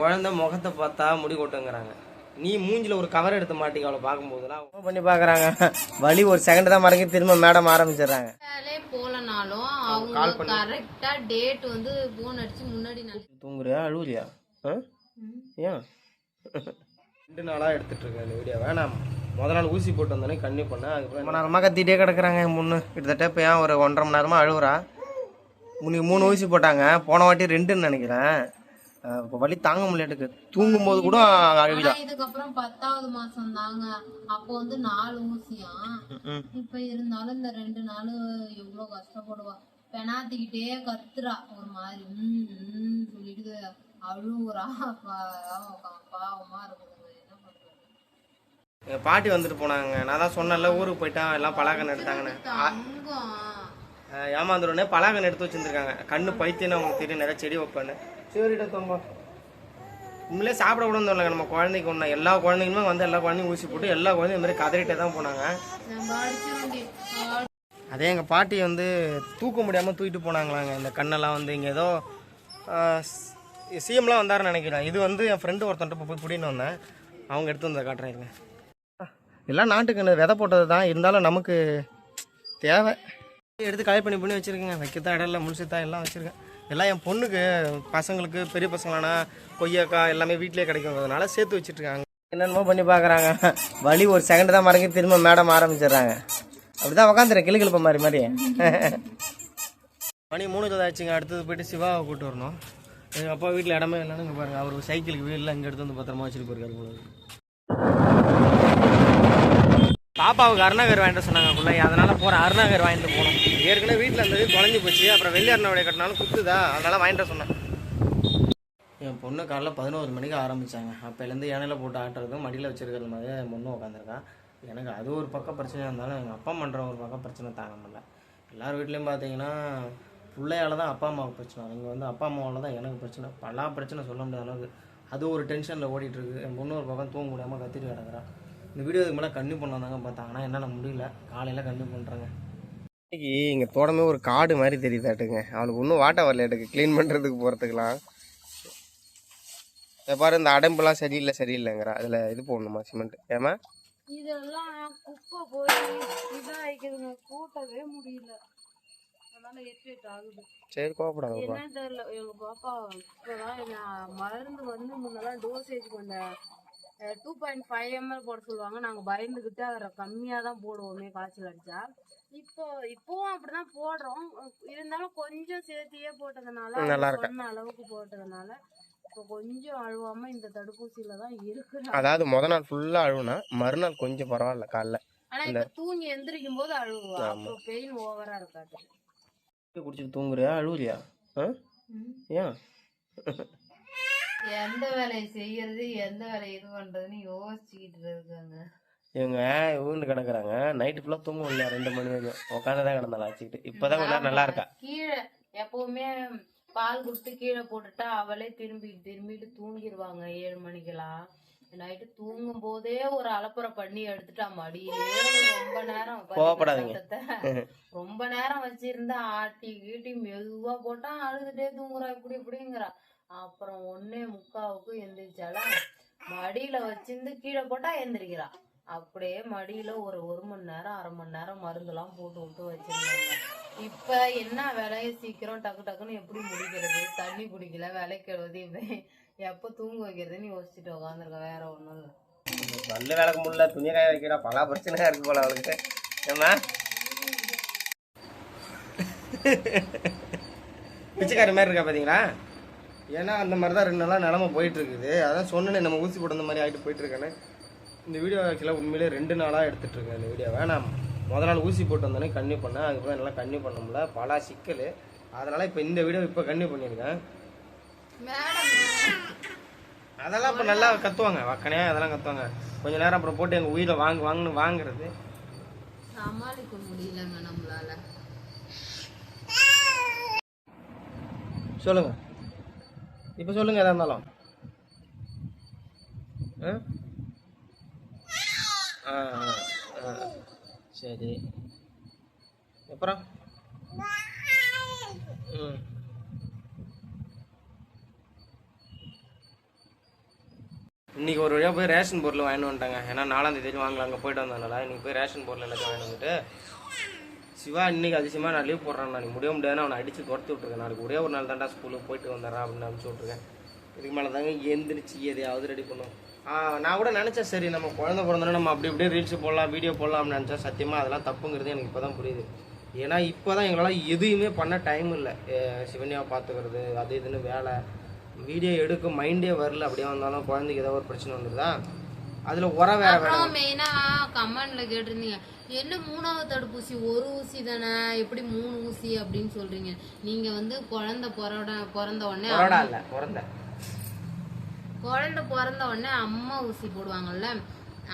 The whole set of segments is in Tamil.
குழந்தை முகத்தை பார்த்தா முடி கொட்டுங்கிறாங்க. நீ மூஞ்சில ஒரு கவர் எடுத்து மாட்டிக்க அவளை பார்க்கும்போதுலாம் பண்ணி பார்க்கறாங்க. வலி ஒரு செகண்ட் தான் மறக்கி திரும்ப மேடம் ஆரம்பிச்சிடுறாங்க. போலனாலும் அவங்க கரெக்டா டேட் வந்து போன் அடிச்சு முன்னாடி நான் தூங்குறியா அழுவுறியா? ஆ? ஏன்? ரெண்டு நாளாக எடுத்துட்டு இருக்கேன் இந்த வீடியோ வேணாம். முத நாள் ஊசி போட்டு வந்தோடனே கண்ணி பண்ணேன் அதுக்கப்புறம் ரொம்ப நேரமாக கத்திட்டே கிடக்குறாங்க முன்னு கிட்டத்தட்ட இப்போ ஏன் ஒரு ஒன்றரை மணி நேரமாக அழுகுறா முன்னைக்கு மூணு ஊசி போட்டாங்க. போன வாட்டி ரெண்டுன்னு நினைக்கிறேன். வலி தாங்க முடியல தூங்கும் போது கூட ஆனா இதுக்கப்புறம் பத்தாவது மாசம் தாங்க. அப்போ வந்து நாலு ஊசியா. இப்ப இருந்தாலும் இந்த ரெண்டு நாள் எவ்வளவு கஷ்டப்படுவா. பெனாத்திக்கிட்டே கத்துறா. ஒரு மாதிரி ம், ம் சொல்லிட்டு அழுவுறா. பாவம் இருக்குதுங்க. என்ன பண்றது? எங்கள் பாட்டி வந்துட்டு போனாங்க. நான் தான் சொன்னேன்ல ஊருக்கு போயிட்டான் எல்லாம் பலாக்கன் எடுத்தாங்கன்னு. ஏமாந்துருனே பலாக்கன் எடுத்து வச்சிருந்துருக்காங்க. கண்ணு பைத்தியன்னு அவங்களுக்கு தெரியும் நிறைய செடி வைப்பேன்னு. சரிடா தம்பா. உண்மையிலே சாப்பிட கூட இல்லைங்க நம்ம குழந்தைக்கு ஒன்றா எல்லா குழந்தைங்களுமே வந்து எல்லா குழந்தையும் ஊசி போட்டு எல்லா குழந்தையும் இந்த மாதிரி கதறிட்டே தான் போனாங்க. அதே எங்கள் பாட்டி வந்து தூக்க முடியாமல் தூக்கிட்டு போனாங்களாங்க. இந்த கண்ணெல்லாம் வந்து இங்கே ஏதோ சிஎம்லாம் வந்தாருன்னு நினைக்கிறேன். இது வந்து என் ஃப்ரெண்டு ஒருத்தன்ட்ட போய் பிடின்னு வந்தேன். அவங்க எடுத்து வந்த காட்டுறாங்க எல்லாம் நாட்டுக்கு விதை போட்டது தான். இருந்தாலும் நமக்கு தேவை. எடுத்து கலை பண்ணி பண்ணி வச்சுருக்கேங்க. வைக்கத்தான் இடம் இல்லை முழுசுத்தான் எல்லாம் வச்சுருக்கேன். எல்லாம் என் பொண்ணுக்கு பசங்களுக்கு பெரிய பசங்களானா கொய்யாக்காய் எல்லாமே வீட்டிலே கிடைக்குங்கிறதுனால சேர்த்து வச்சுட்ருக்காங்க. என்னென்னமோ பண்ணி பார்க்குறாங்க. வழி ஒரு செகண்ட் தான் மறங்கி திரும்ப மேடம் ஆரம்பிச்சிடுறாங்க. அப்படிதான் உக்காந்துரு கிளி கிளப்ப மாதிரி மாதிரி. மணி மூணு ஆச்சுங்க அடுத்தது போயிட்டு சிவாவை கூப்பிட்டு வரணும். எங்கள் அப்பா வீட்டில் இடமே இல்லைன்னு பாருங்கள் பாருங்க. அவர் சைக்கிளுக்கு வீட்டில் இங்கே எடுத்து வந்து பத்திரமா வச்சுட்டு போயிருக்காரு பாப்பாவுக்கு அருணாகர் வாங்கிட்டு சொன்னாங்க பிள்ளை அதனால போகிறேன் அருணாகர் வாங்கிட்டு போனோம் ஏற்கனவே வீட்டில் அந்த தொலைஞ்சு போச்சு. அப்புறம் வெள்ளி அருணாவுடைய கட்டினாலும் குத்துதா? அதனால வாங்கிட்டு சொன்னேன். என் பொண்ணு காலைல பதினோரு மணிக்கு ஆரம்பித்தாங்க அப்போலேருந்து இணையில போட்டு ஆட்டுறதும் மடியில் வச்சிருக்கிறது மாதிரி என் பொண்ணு உட்காந்துருக்கான் எனக்கு அது ஒரு பக்கம் பிரச்சனையாக இருந்தாலும் எங்கள் அப்பா பண்ணுற ஒரு பக்கம் பிரச்சனை தாங்க முடியல. எல்லார் வீட்லேயும் பார்த்தீங்கன்னா பிள்ளையால தான் அப்பா அம்மாவுக்கு பிரச்சனை. இங்கே வந்து அப்பா அம்மாவால் தான் எனக்கு பிரச்சனை. பல பிரச்சனை சொல்ல முடியாத அளவுக்கு. அது ஒரு டென்ஷனில் ஓடிட்டுருக்கு. என் பொண்ணு ஒரு பக்கம் தூங்க முடியாமல் கத்திட்டு கிடக்குறான் இந்த வீடியோ இதுக்கு மேலே கண்ணி பண்ணாங்க பார்த்தாங்கன்னா என்னால் முடியல. காலையில் கண்ணி பண்ணுறாங்க இன்னைக்கு இங்கே தோட்டமே ஒரு காடு மாதிரி தெரியுதாட்டுங்க. அவனுக்கு இன்னும் வாட்ட வரல எடுக்கு க்ளீன் பண்ணுறதுக்கு போகிறதுக்கெலாம் இதை பாரு இந்த அடம்புலாம் சரியில்லை சரியில்லைங்கிறா. அதில் இது போடணுமா சிமெண்ட்? ஏமா இதெல்லாம் குப்பை போய் இதாகிக்குதுங்க கூட்டவே முடியல. சரி கோவப்படாதப்பா. தெரியல. எங்க பாப்பா இப்பதான் மருந்து வந்து முன்னெல்லாம் டோசேஜ் கொஞ்சம் டூ பாயிண்ட் ஃபைவ் எம்எல் போட சொல்லுவாங்க. நாங்க பயந்துகிட்டு அதை கம்மியா தான் போடுவோமே காய்ச்சல் அடிச்சா. இப்போ இப்பவும் அப்படிதான் போடுறோம். இருந்தாலும் கொஞ்சம் சேர்த்தியே போட்டதுனால. சொன்ன அளவுக்கு போட்டதுனால இப்போ கொஞ்சம் அழுவாம இந்த தடுப்பூசியில தான் இருக்கு அதாவது முத நாள் ஃபுல்லாக அழுவுனா மறுநாள் கொஞ்சம் பரவாயில்ல காலைல. ஆனா இப்ப தூங்கி எந்திரிக்கும் போது அழுவா அப்போ பெயின் ஓவரா இருக்காது. குடிச்சிட்டு தூங்குறியா? அழுவுறியா? ஆ? ஏன்? எந்த வேலையை செய்யறது எந்த வேலையை இது பண்றதுன்னு யோசிச்சுக்கிட்டு இருக்காங்க. இவங்க ஊர்ந்து கிடக்குறாங்க. நைட்டு ஃபுல்லாக தூங்கும் இல்லையா? ரெண்டு மணி வரைக்கும். உட்காந்து தான் கிடந்தாள் ஆச்சுக்கிட்டு இப்போதான் கொஞ்ச நேரம் நல்லா இருக்கா? கீழே எப்பவுமே பால் கொடுத்து கீழே போட்டுட்டா அவளே திரும்பி திரும்பிட்டு தூங்கிடுவாங்க ஏழு மணிக்கெல்லாம். நைட்டு தூங்கும் போதே ஒரு அலப்புறை பண்ணி எடுத்துட்டா மடியிலே ரொம்ப நேரம். கோவப்படாதீங்க. ரொம்ப நேரம் வச்சிருந்தா ஆட்டி கீட்டி மெதுவா போட்டா அழுதுட்டே தூங்குறா. இப்படி இப்படிங்கிறா. அப்புறம் ஒன்னே முக்காவுக்கு எந்திரிச்சாலா மடியில வச்சிருந்து கீழே போட்டா எந்திரிக்கிறா. அப்படியே மடியில ஒரு ஒரு மணி நேரம் அரை மணி நேரம் மருந்துலாம் போட்டு விட்டு வச்சிருந்தாங்க. இப்ப என்ன வேலையை சீக்கிரம் டக்கு டக்குன்னு எப்படி முடிக்கிறது? தண்ணி குடிக்கல விலைக்கிறது எப்ப தூங்க வைக்கிறதுன்னு யோசிச்சுட்டு உட்காந்துருக்க வேற ஒண்ணும் இல்ல. பல்லு விளக்க முடியல துணி காய வைக்கிறா பல பிரச்சனையா இருக்கு போல அவளுக்கு. ஏமா பிச்சைக்காரி மாதிரி இருக்கா பாத்தீங்களா? ஏன்னா அந்த மாதிரி தான் ரெண்டு நாளாக நிலமை போயிட்டு இருக்குது அதான் சொன்னேனே நம்ம ஊசி போட்ட மாதிரி ஆகிட்டு போயிட்டு இருக்கேன்னு இந்த வீடியோ ஆக்சுவலாக உண்மையிலே ரெண்டு நாளாக எடுத்துட்டு இருக்கேன் இந்த வீடியோவை நான் முத நாள் ஊசி போட்டு வந்தோடனே கண்ணி பண்ணேன். அதுக்கப்புறம் என்னால் கண்ணி பண்ண முடியல. பல சிக்கல். அதனால இப்போ இந்த வீடியோ இப்போ கண்ணி பண்ணியிருக்கேன். அதெல்லாம் இப்போ நல்லா கத்துவாங்க. வக்கனையா அதெல்லாம் கத்துவாங்க. கொஞ்ச நேரம் அப்புறம் போட்டு எங்கள் உயிரை வாங்க வாங்கன்னு வாங்குறது. சமாளிக்க முடியலங்க நம்மளால. சொல்லுங்க. இப்போ சொல்லுங்க எதா இருந்தாலும். ஆ? ஆ, ஆ, ஆ. சரி. அப்புறம்? ம். இன்னைக்கு ஒரு வழியாக போய் ரேஷன் பொருள் வாங்கிட்டு வந்துட்டாங்க. ஏன்னா நாலாம் தேதி வாங்கலாம் அங்கே போயிட்டு வந்ததுனால. இன்றைக்கி போய் ரேஷன் பொருள் எல்லாத்தையும் வாங்கிட்டு வந்துட்டு சிவா இன்னைக்கு அதிசயமாக நான் லீவ் போடுறேன் நாளைக்கு முடிய முடியாதுன்னு அவனை அடிச்சு துரத்தி விட்ருக்கேன் நாளைக்கு ஒரே ஒரு நாள் தாண்டா ஸ்கூலுக்கு போயிட்டு வந்துடுறேன் அப்படின்னு அனுப்பிச்சு விட்ருக்கேன் இதுக்கு மேலே தாங்க எந்திரிச்சு எதையாவது ரெடி பண்ணும். நான் கூட நினச்சேன் சரி நம்ம குழந்தை பிறந்தோன்னா நம்ம அப்படி இப்படியே ரீல்ஸ் போடலாம் வீடியோ போடலாம்னு நினச்சேன். சத்தியமாக அதெல்லாம் தப்புங்கிறது எனக்கு இப்போ தான் புரியுது. ஏன்னா இப்போ தான் எங்களால் எதுவுமே பண்ண டைம் இல்லை. சிவன்யாவை பார்த்துக்கிறது அது இதுன்னு வேலை. வீடியோ எடுக்க மைண்டே வரல. அப்படியே வந்தாலும் குழந்தைக்கு ஏதோ ஒரு பிரச்சனை வந்துருதா? அதில் உர வேற அப்புறம் மெயினா கமெண்ட்ல கேட்டிருந்தீங்க. என்ன மூணாவது தடுப்பூசி? ஒரு ஊசி தானே? எப்படி மூணு ஊசி அப்படின்னு சொல்றீங்க? நீங்க வந்து குழந்தை பிறட பிறந்த உடனே இல்லை பிறந்த. குழந்தை பிறந்த உடனே அம்மா ஊசி போடுவாங்கல்ல?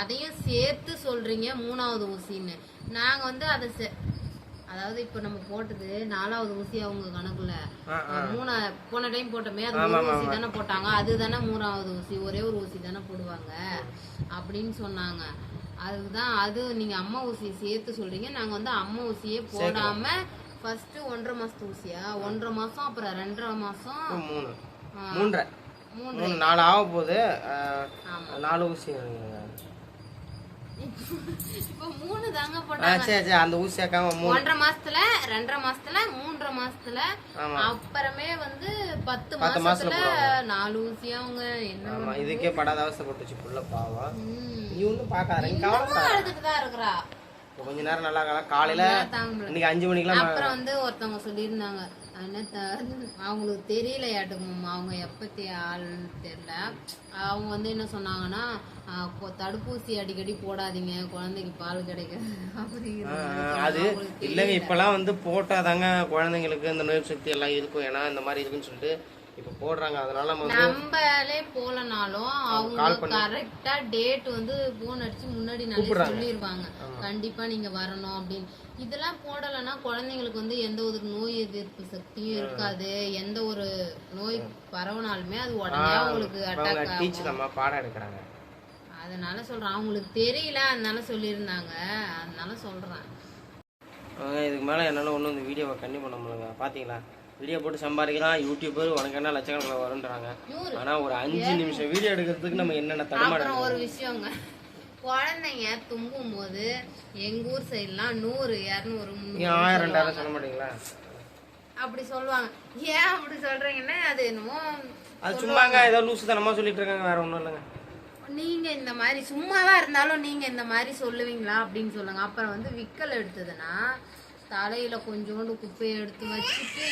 அதையும் சேர்த்து சொல்றீங்க மூணாவது ஊசின்னு. நாங்க வந்து அதை அதாவது இப்ப நம்ம போட்டது நாலாவது ஊசி அவங்க கணக்குல. மூணா போன டைம் போட்டோமே அது மூணு ஊசி தானே போட்டாங்க. அது தானே மூணாவது ஊசி ஒரே ஒரு ஊசி தானே போடுவாங்க அப்படின்னு சொன்னாங்க. அதுதான் அது நீங்க அம்மா ஊசியை சேர்த்து சொல்றீங்க. நாங்க வந்து அம்மா ஊசியே போடாம ஃபர்ஸ்ட் ஒன்றரை மாசத்து ஊசியா? ஒன்றரை மாசம் அப்புறம் ரெண்டரை மாசம்? மூணு. மூன்றரை. மூணு நாலு ஆக போகுது. நாலு ஊசி இப்ப மூணு தாங்க ஆ போட்டாங்க. சரி சரி அந்த ஊசி மூணு. ஒன்றரை மாசத்துல ரெண்டரை மாசத்துல மூன்றரை மாசத்துல அப்புறமே வந்து பத்து மாசத்துல நாலு ஊசி அவங்க என்ன இதுக்கே படாத அவஸ்தைப்பட்டுச்சு புள்ள பாவம். நீ ஒன்றும் பார்க்காத அழுதுட்டு தான் இருக்கிறா. இப்போ கொஞ்ச நேரம் நல்லா இருக்கலாம் காலையில. இன்னைக்கு அஞ்சு மணிக்கெல்லாம் அப்புறம் வந்து ஒருத்தவங்க சொல்லியிருந்தாங்க. அவங்களுக்கு தெரியலையாட்டுக்கும் அவங்க எப்பத்தி ஆள்னு தெரியல. அவங்க வந்து என்ன சொன்னாங்கன்னா தடுப்பூசி அடிக்கடி போடாதீங்க குழந்தைக்கு பால் கிடைக்காது. ஆ, அது இல்லைங்க இப்பெல்லாம் வந்து போட்டாதாங்க குழந்தைங்களுக்கு இந்த நோய் சக்தி எல்லாம் இருக்கும் ஏன்னா இந்த மாதிரி இருக்குன்னு சொல்லிட்டு இப்போ போடுறாங்க அதனால நம்ம நம்மளே போலனாலும் அவங்க கரெக்டா டேட் வந்து போன் அடிச்சு முன்னாடி நல்லா சொல்லிருவாங்க. கண்டிப்பா நீங்க வரணும் அப்படின்னு. இதெல்லாம் போடலைன்னா குழந்தைங்களுக்கு வந்து எந்த ஒரு நோய் எதிர்ப்பு சக்தியும் இருக்காது. எந்த ஒரு நோய் பரவனாலுமே அது உடனே அவங்களுக்கு அவங்க அட்டாக் டீச்சர் அம்மா பாடம் எடுக்கிறாங்க. அதனால சொல்றேன். அவங்களுக்கு தெரியல அதனால சொல்லியிருந்தாங்க. அதனால சொல்றேன். இதுக்கு மேலே என்னால் ஒன்றும் இந்த வீடியோவை கண்ணி பண்ண முடியல பார்த்தீங்களா வீடியோ போட்டு சம்பாதிக்கலாம். யூடியூபர் உனக்கு என்ன லட்சக்கணக்கில் வரும்ன்றாங்க. ஆனால் ஒரு அஞ்சு நிமிஷம் வீடியோ எடுக்கிறதுக்கு நம்ம என்னென்ன தடமாட அப்புறம் ஒரு விஷயங்க. குழந்தைங்க தும்பும் போது எங்க ஊர் சைட்லாம் நூறு இரநூறு ஆயிரம் ரெண்டாயிரம் சொல்ல மாட்டீங்களா? அப்படி சொல்லுவாங்க. ஏன் அப்படி சொல்றீங்கன்னா அது என்னமோ அது சும்மாங்க ஏதோ லூசுத்தனமாக சொல்லிட்டு இருக்காங்க வேற ஒன்றும் இல்லைங்க. நீங்க இந்த மாதிரி சும்மாதான் இருந்தாலும் நீங்க இந்த மாதிரி சொல்லுவீங்களா அப்படின்னு சொல்லுங்க. அப்புறம் வந்து விக்கல் எடுத்ததுன்னா தலையில கொஞ்சோண்டு குப்பையை எடுத்து வச்சுட்டு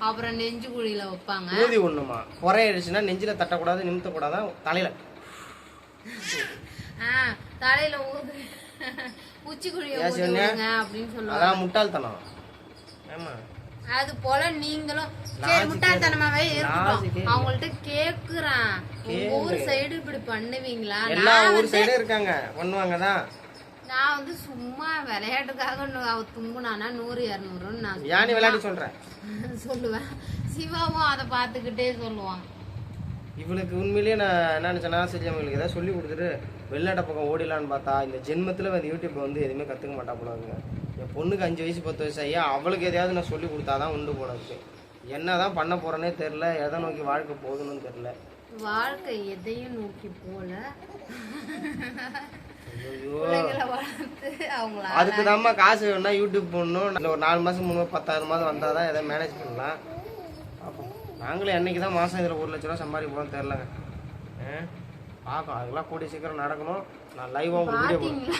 அப்புறம் நெஞ்சு குழியில வைப்பாங்க. ஊதி ஒண்ணுமா குறையிடுச்சுன்னா நெஞ்சில தட்டக்கூடாது நிமித்தக்கூடாதான் தலையில. ஆஹ் தலையில ஊது உச்சி குழிய ஏன் ஊதி சொன்ன? விடுங்க அப்படின்னு சொல்லுவாங்க. அதான் முட்டாள்தனம். ஆமா. அது போல நீங்களும் சரி முட்டாள்தனமாவே இருக்கட்டும் அவங்கள்ட்ட கேக்குறேன். ஊர் சைடு இப்படி பண்ணுவீங்களா? எல்லா ஊர் சைடும் இருக்காங்க. பண்ணுவாங்க தான் நான் வந்து சும்மா விளையாட்டுக்காக அவ தும்புனானா நூறு இரநூறுன்னு நான் ஏன் நீ விளையாடி சொல்றேன் சொல்லுவேன். சிவாவும் அதை பார்த்துக்கிட்டே சொல்லுவான் இவளுக்கு உண்மையிலேயே நான் என்ன நினச்சேன்னா சரி அவங்களுக்கு ஏதாவது சொல்லி கொடுத்துட்டு வெளிநாட்டு பக்கம் ஓடிடலான்னு பார்த்தா இந்த ஜென்மத்தில் வந்து யூடியூப் வந்து எதுவுமே கற்றுக்க மாட்டா போல இருக்குங்க. என் பொண்ணுக்கு அஞ்சு வயசு பத்து வயசு ஐயா அவளுக்கு எதையாவது நான் சொல்லி கொடுத்தாதான் உண்டு போல இருக்கு. என்ன தான் பண்ண போகிறேனே தெரில எதை நோக்கி வாழ்க்கை போகுதுன்னு தெரில வாழ்க்கை எதையும் நோக்கி போல. ஐயோ அதுக்கு தாம்மா காசு வேணும்னா யூடியூப் போடணும். இல்லை ஒரு நாலு மாதம் மூணு பத்தாயிரம் மாதம் வந்தால் தான் எதாவது மேனேஜ் பண்ணலாம். பார்ப்போம் நாங்களும் என்னைக்கு தான் மாதம் இதில் ஒரு லட்ச ரூபா சம்பாதிக்க போகிறோம் தெரிலங்க ஆ? பார்க்கலாம் அதெல்லாம் கூடிய சீக்கிரம் நடக்கணும். நான் லைவாக உங்களுக்கு வீடியோ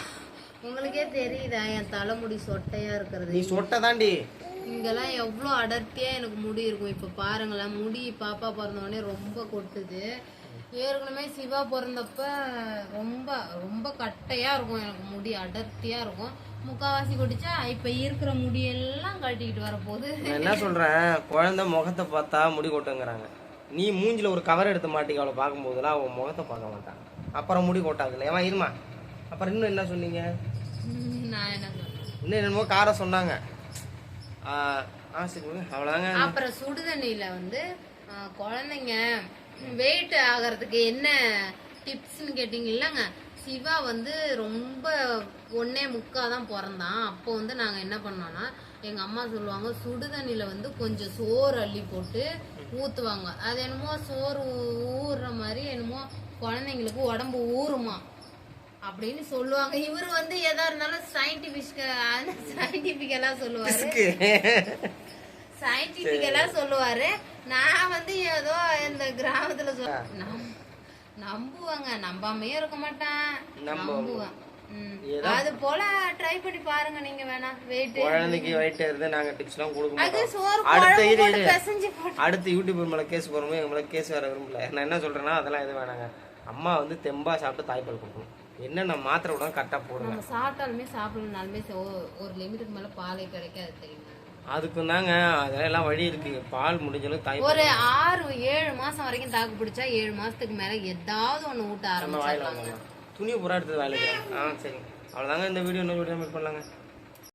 உங்களுக்கே தெரியுதா? என் தலைமுடி சொட்டையா இருக்கிறது. நீ சொட்ட தாண்டி. இங்கெல்லாம் எவ்வளோ அடர்த்தியா எனக்கு முடி இருக்கும். இப்ப பாருங்களேன் முடி பாப்பா பிறந்த உடனே ரொம்ப கொட்டுது. ஏற்கனவே சிவா பிறந்தப்ப ரொம்ப ரொம்ப கட்டையா இருக்கும் எனக்கு முடி அடர்த்தியா இருக்கும். முக்காவாசி கொட்டிச்சா இப்ப இருக்கிற முடியெல்லாம் கட்டிக்கிட்டு வரப்போகுது. நான் என்ன சொல்கிறேன் குழந்தை முகத்தை பார்த்தா முடி கொட்டுங்கிறாங்க. நீ மூஞ்சில ஒரு கவர் எடுத்து மாட்டிக்க அவளை பார்க்கும்போதெல்லாம் அவன் முகத்தை பார்க்க மாட்டான். அப்புறம் முடி கொட்டாதுல்ல ஏமா இருமா அப்புறம் இன்னும் என்ன சொன்னீங்க? நான் என்ன சொல்றேன் இன்னும் என்னமோ காரை சொன்னாங்க. ஆ சரி. அவ்வளோதாங்க அப்புறம் சுடுதண்ணியில வந்து குழந்தைங்க வெயிட் ஆகிறதுக்கு என்ன டிப்ஸ்னு கேட்டிங்கல்லங்க சிவா வந்து ரொம்ப ஒன்னே முக்கா தான் பிறந்தான். அப்போ வந்து நாங்கள் என்ன பண்ணோம்னா எங்கள் அம்மா சொல்லுவாங்க சுடுதண்ணியில் வந்து கொஞ்சம் சோறு அள்ளி போட்டு ஊற்றுவாங்க அது என்னமோ சோறு ஊறுற மாதிரி என்னமோ குழந்தைங்களுக்கு உடம்பு ஊறுமா அப்படின்னு சொல்லுவாங்க. இவர் வந்து எதா இருந்தாலும் சயின்டிபிக் சயின்டிபிக்கலா சொல்லுவாரு. சயின்டிபிக்கலா சொல்லுவாரு. நான் வந்து ஏதோ இந்த கிராமத்துல சொல் நம்- நம்புவாங்க. நம்பாமையே இருக்க மாட்டேன். நம்புவேன். அது போல ட்ரை பண்ணி பாருங்க நீங்க வேணா. வெயிட் குழந்தைக்கு வயிற்று இருந்து நாங்க டிப்ஸ்லாம் கொடுக்க அது மாட்டோம். அடுத்த போட்டு அடுத்து யூடியூபர் மேலே கேஸ் போகிறோமோ எங்க மேலே கேஸ் வேற விரும்பல. நான் என்ன சொல்றேன்னா அதெல்லாம் எதுவும் வேணாங்க. அம்மா வந்து தெம்பா சாப்பிட்டு தாய்ப்பால் கொடுக்கணும். என்னென்ன மாத்திரை விடாம கரெக்டாக போடுங்க. சாப்பிட்டாலுமே சாப்பிடலனாலுமே ச- ஒ- ஒரு லிமிட்டுக்கு மேல பாலே கிடைக்காது தெரியுமா? அதுக்கும் தாங்க அதெல்லாம் வழி இருக்கு. பால் முடிஞ்ச அளவுக்கு தாய்ப்பால் ஒரு ஆறு ஏழு மாசம் வரைக்கும் தாக்கு பிடிச்சா ஏழு மாசத்துக்கு மேல ஏதாவது ஒண்ணு ஊட்ட வாங்கலாம். துணியை பூரா எடுத்து வாயில வைக்கிறேன். ஆ சரி. அவ்வளோதாங்க இந்த வீடியோ. இன்னொரு வீடியோ மீட் பண்ணலாங்க.